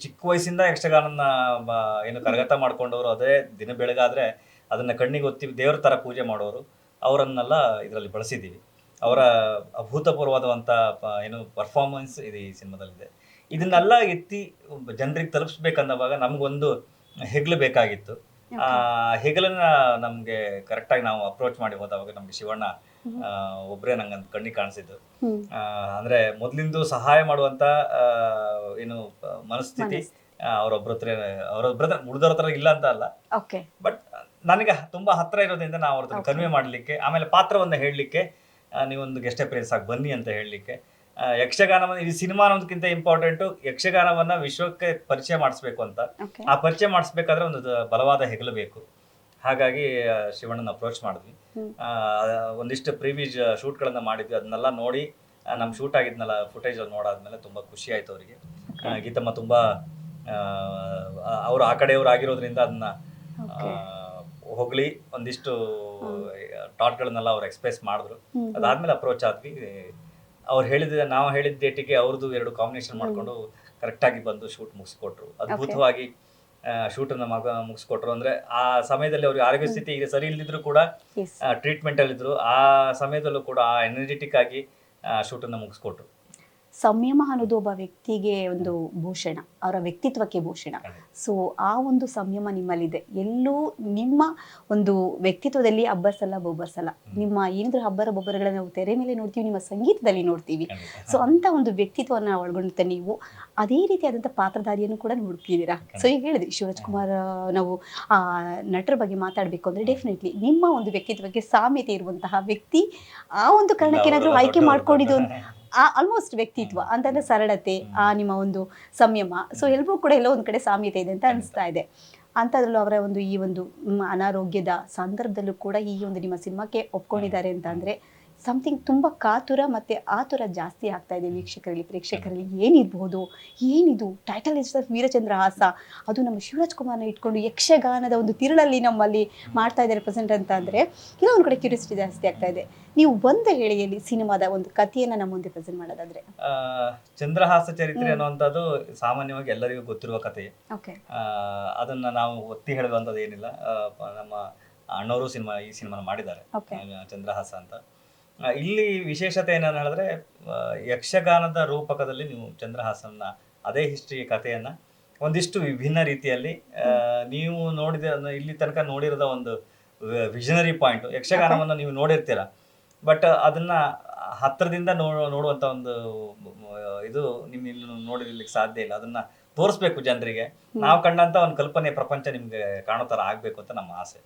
ಚಿಕ್ಕ ವಯಸ್ಸಿಂದ ಯಕ್ಷಗಾನನ ಏನು ಕರಗತ ಮಾಡ್ಕೊಂಡವರು ಅದೇ ದಿನ ಬೆಳಗಾದ್ರೆ ಅದನ್ನ ಕಣ್ಣಿಗೆ ಒತ್ತಿ ದೇವ್ರ ತರ ಪೂಜೆ ಮಾಡೋರು. ಅವರನ್ನೆಲ್ಲ ಇದರಲ್ಲಿ ಬಳಸಿದ್ದೀವಿ ಅವರ ಅಭೂತಪೂರ್ವವಾದಂಥ ಏನು ಪರ್ಫಾರ್ಮೆನ್ಸ್ ಇದೆ ಈ ಸಿನಿಮಾದಲ್ಲಿದೆ. ಇದನ್ನೆಲ್ಲ ಎತ್ತಿ ಜನರಿಗೆ ತಲುಪಿಸ್ಬೇಕಂದವಾಗ ನಮಗೊಂದು ಹೆಗ್ಲು ಬೇಕಾಗಿತ್ತು. ಆ ಹೆಗಲನ್ನ ನಮಗೆ ಕರೆಕ್ಟಾಗಿ ನಾವು ಅಪ್ರೋಚ್ ಮಾಡಿ ಹೋದವಾಗ ನಮಗೆ ಶಿವಣ್ಣ ಆ, ಒಬ್ರೇ ನಂಗೆ ಅಂತ ಕಣ್ಣಿಗೆ ಕಾಣಿಸಿದ್ದು. ಅಂದ್ರೆ ಮೊದ್ಲಿಂದು ಸಹಾಯ ಮಾಡುವಂತ ಏನು ಮನಸ್ಥಿತಿ ಅವರೊಬ್ಬರ ಹತ್ರ ಅವರೊಬ್ಬರ ಹತ್ರ ಉಳಿದವ್ರ ಹತ್ರ ಇಲ್ಲ ಅಂತ ಅಲ್ಲ. ಓಕೆ. ಬಟ್ ನನಗೆ ತುಂಬಾ ಹತ್ರ ಇರೋದ್ರಿಂದ ನಾವು ಅವ್ರ ಹತ್ರ ಕನ್ವೆ ಮಾಡಲಿಕ್ಕೆ ಆಮೇಲೆ ಪಾತ್ರವನ್ನ ಹೇಳಲಿಕ್ಕೆ ನೀವೊಂದು ಗೆಸ್ಟ್ ಅಪಿಯರೆನ್ಸ್ ಆಗಿ ಬನ್ನಿ ಅಂತ ಹೇಳಲಿಕ್ಕೆ ಯಕ್ಷಗಾನವನ್ನ ಈ ಸಿನಿಮಾ ಅನ್ನೋದಕ್ಕಿಂತ ಇಂಪಾರ್ಟೆಂಟು ಯಕ್ಷಗಾನವನ್ನ ವಿಶ್ವಕ್ಕೆ ಪರಿಚಯ ಮಾಡಿಸ್ಬೇಕು ಅಂತ. ಆ ಪರಿಚಯ ಮಾಡಿಸ್ಬೇಕಾದ್ರೆ ಒಂದು ಬಲವಾದ ಹೆಗಲು ಬೇಕು ಹಾಗಾಗಿ ಶಿವಣ್ಣನ ಅಪ್ರೋಚ್ ಮಾಡಿದ್ವಿ. ಒಂದಿಷ್ಟು ಪ್ರೀವಿ ಶೂಟ್ಗಳನ್ನು ಮಾಡಿದ್ವಿ. ಅದನ್ನೆಲ್ಲ ನೋಡಿ ನಮ್ ಶೂಟ್ ಆಗಿದ್ನಲ್ಲ ಫುಟೇಜ್ ಅಲ್ಲಿ ನೋಡಾದ್ಮೇಲೆ ತುಂಬಾ ಖುಷಿ ಆಯ್ತು ಅವರಿಗೆ. ಗೀತಮ್ಮ ತುಂಬಾ ಅವರು ಆ ಕಡೆಯವರು ಆಗಿರೋದ್ರಿಂದ ಅದನ್ನ ಹೊಗಳಿ ಒಂದಿಷ್ಟು ಟಾಟ್ಗಳನ್ನೆಲ್ಲ ಅವ್ರು ಎಕ್ಸ್ಪ್ರೆಸ್ ಮಾಡಿದ್ರು. ಅದಾದ್ಮೇಲೆ ಅಪ್ರೋಚ್ ಆದ್ವಿ. ಅವ್ರು ಹೇಳಿದ ನಾವು ಹೇಳಿದ ಡೇಟಿಗೆ ಅವ್ರದ್ದು ಎರಡು ಕಾಂಬಿನೇಷನ್ ಮಾಡ್ಕೊಂಡು ಕರೆಕ್ಟಾಗಿ ಬಂದು ಶೂಟ್ ಮುಗಿಸ್ಕೊಟ್ರು. ಅದ್ಭುತವಾಗಿ ಶೂಟನ್ನು ಮಗ ಮುಗಿಸ್ಕೊಟ್ರು. ಅಂದ್ರೆ ಆ ಸಮಯದಲ್ಲಿ ಅವ್ರಿಗೆ ಆರೋಗ್ಯ ಸ್ಥಿತಿ ಈಗ ಸರಿ ಇಲ್ದಿದ್ರು ಕೂಡ ಟ್ರೀಟ್ಮೆಂಟಲ್ಲಿದ್ದರು ಟ್ರೀಟ್ಮೆಂಟ್ ಅಲ್ಲಿ ಇದ್ರು ಆ ಸಮಯದಲ್ಲೂ ಕೂಡ ಆ ಎನರ್ಜೆಟಿಕ್ ಆಗಿ ಶೂಟನ್ನು ಮುಗಿಸ್ಕೊಟ್ರು. ಸಂಯಮ ಅನ್ನೋದು ಒಬ್ಬ ವ್ಯಕ್ತಿಗೆ ಒಂದು ಭೂಷಣ ಅವರ ವ್ಯಕ್ತಿತ್ವಕ್ಕೆ ಭೂಷಣ. ಸೊ ಆ ಒಂದು ಸಂಯಮ ನಿಮ್ಮಲ್ಲಿದೆ. ಎಲ್ಲೂ ನಿಮ್ಮ ಒಂದು ವ್ಯಕ್ತಿತ್ವದಲ್ಲಿ ಅಬ್ಬರ್ಸಲ್ಲ ಬೊಬ್ಬರ್ಸಲ್ಲ ನಿಮ್ಮ ಏನಾದರೂ ಹಬ್ಬರ ಬೊಬ್ಬರಗಳನ್ನ ನಾವು ತೆರೆ ಮೇಲೆ ನೋಡ್ತೀವಿ ನಿಮ್ಮ ಸಂಗೀತದಲ್ಲಿ ನೋಡ್ತೀವಿ. ಸೊ ಅಂತ ಒಂದು ವ್ಯಕ್ತಿತ್ವವನ್ನು ಒಳಗೊಂಡಂತೆ ನೀವು ಅದೇ ರೀತಿಯಾದಂಥ ಪಾತ್ರಧಾರಿಯನ್ನು ಕೂಡ ನೋಡ್ತಿದ್ದೀರಾ? ಸೊ ಈಗ ಹೇಳಿದ್ರಿ ಶಿವರಾಜ್ ಕುಮಾರ್ ನಾವು ಆ ನಟರ ಬಗ್ಗೆ ಮಾತಾಡಬೇಕು ಅಂದ್ರೆ ಡೆಫಿನೆಟ್ಲಿ ನಿಮ್ಮ ಒಂದು ವ್ಯಕ್ತಿತ್ವಕ್ಕೆ ಸಾಮ್ಯತೆ ಇರುವಂತಹ ವ್ಯಕ್ತಿ ಆ ಒಂದು ಕಾರಣಕ್ಕೆ ಏನಾದರೂ ಆಯ್ಕೆ ಮಾಡ್ಕೊಂಡಿದ್ದು ಆಲ್ಮೋಸ್ಟ್ ವ್ಯಕ್ತಿತ್ವ ಅಂತಂದ್ರೆ ಸರಳತೆ ಆ ನಿಮ್ಮ ಒಂದು ಸಂಯಮ. ಸೊ ಎಲ್ಲರೂ ಕೂಡ ಎಲ್ಲೋ ಒಂದು ಕಡೆ ಸಾಮ್ಯತೆ ಇದೆ ಅಂತ ಅನಿಸ್ತಾ ಇದೆ. ಅಂಥದ್ರಲ್ಲೂ ಅವರ ಒಂದು ಈ ಒಂದು ಅನಾರೋಗ್ಯದ ಸಂದರ್ಭದಲ್ಲೂ ಕೂಡ ಈ ಒಂದು ನಿಮ್ಮ ಸಿನಿಮಾಕ್ಕೆ ಒಪ್ಕೊಂಡಿದ್ದಾರೆ ಅಂತ ಅಂದ್ರೆ ಸಮಥಿಂಗ್ ತುಂಬ ಕಾತುರ ಮತ್ತೆ ಆತುರ ಜಾಸ್ತಿ ಆಗ್ತಾ ಇದೆ ವೀಕ್ಷಕರಲ್ಲಿ ಪ್ರೇಕ್ಷಕರಲ್ಲಿ. ಏನಿರ್ಬೋದು? ಏನಿದು? ಟೈಟಲ್ ಇಸ್ ವೀರಚಂದ್ರ ಹಾಸ ಅದು ನಮ್ಮ ಶಿವರಾಜ್ ಕುಮಾರ್ನ ಇಟ್ಕೊಂಡು ಯಕ್ಷಗಾನದ ಒಂದು ತಿರುಳಲ್ಲಿ ನಮ್ಮಲ್ಲಿ ಮಾಡ್ತಾ ಇದ್ದಾರೆ ಪ್ರೆಸೆಂಟ್ ಅಂತ ಅಂದರೆ ಕೆಲವೊಂದು ಕಡೆ ಕ್ಯೂರಿಯಾಸಿಟಿ ಜಾಸ್ತಿ ಆಗ್ತಾ ಇದೆ. ನೀವು ಒಂದು ಹೇಳಿಯಲ್ಲಿ ಸಿನಿಮಾದ ಒಂದು ಕಥೆಯನ್ನ ನಮ್ಮ ಮುಂದೆ ಪ್ರೆಸೆಂಟ್ ಮಾಡೋದಾದ್ರೆ. ಚಂದ್ರಹಾಸ ಚರಿತ್ರೆ ಅನ್ನುವಂಥದ್ದು ಸಾಮಾನ್ಯವಾಗಿ ಎಲ್ಲರಿಗೂ ಗೊತ್ತಿರುವ ಕಥೆ. ಓಕೆ ಅದನ್ನ ನಾವು ಒತ್ತಿ ಹೇಳುವಂಥದ್ದು ಏನಿಲ್ಲ ನಮ್ಮ ಅಣ್ಣವರು ಸಿನಿಮಾ ಈ ಸಿನಿಮಾನ ಮಾಡಿದ್ದಾರೆ. ಚಂದ್ರಹಾಸ ಅಂತ. ಇಲ್ಲಿ ವಿಶೇಷತೆ ಏನನ್ನ ಹೇಳಿದ್ರೆ ಯಕ್ಷಗಾನದ ರೂಪಕದಲ್ಲಿ ನೀವು ಚಂದ್ರಹಾಸನ ಅದೇ ಹಿಸ್ಟ್ರಿ ಕಥೆಯನ್ನ ಒಂದಿಷ್ಟು ವಿಭಿನ್ನ ರೀತಿಯಲ್ಲಿ ನೀವು ನೋಡಿದ ಇಲ್ಲಿ ತನಕ ನೋಡಿರದ ಒಂದು ವಿಷನರಿ ಪಾಯಿಂಟ್ ಯಕ್ಷಗಾನವನ್ನು ನೀವು ನೋಡಿರ್ತೀರ. ಬಟ್ ಅದನ್ನ ಹತ್ತಿರದಿಂದ ನೋ ನೋಡುವಂತ ಒಂದು ಇದು ನಿಮ್ ಇಲ್ಲಿ ನೋಡಿರ್ಲಿಕ್ಕೆ ಸಾಧ್ಯ ಇಲ್ಲ. ಅದನ್ನ ತೋರಿಸ್ಬೇಕು ಜನರಿಗೆ. ನಾವು ಕಂಡಂತ ಒಂದು ಕಲ್ಪನೆ ಪ್ರಪಂಚ ನಿಮ್ಗೆ ಕಾಣೋ ತರ ಆಗ್ಬೇಕು ಅಂತ ನಮ್ಮ ಆಸೆ.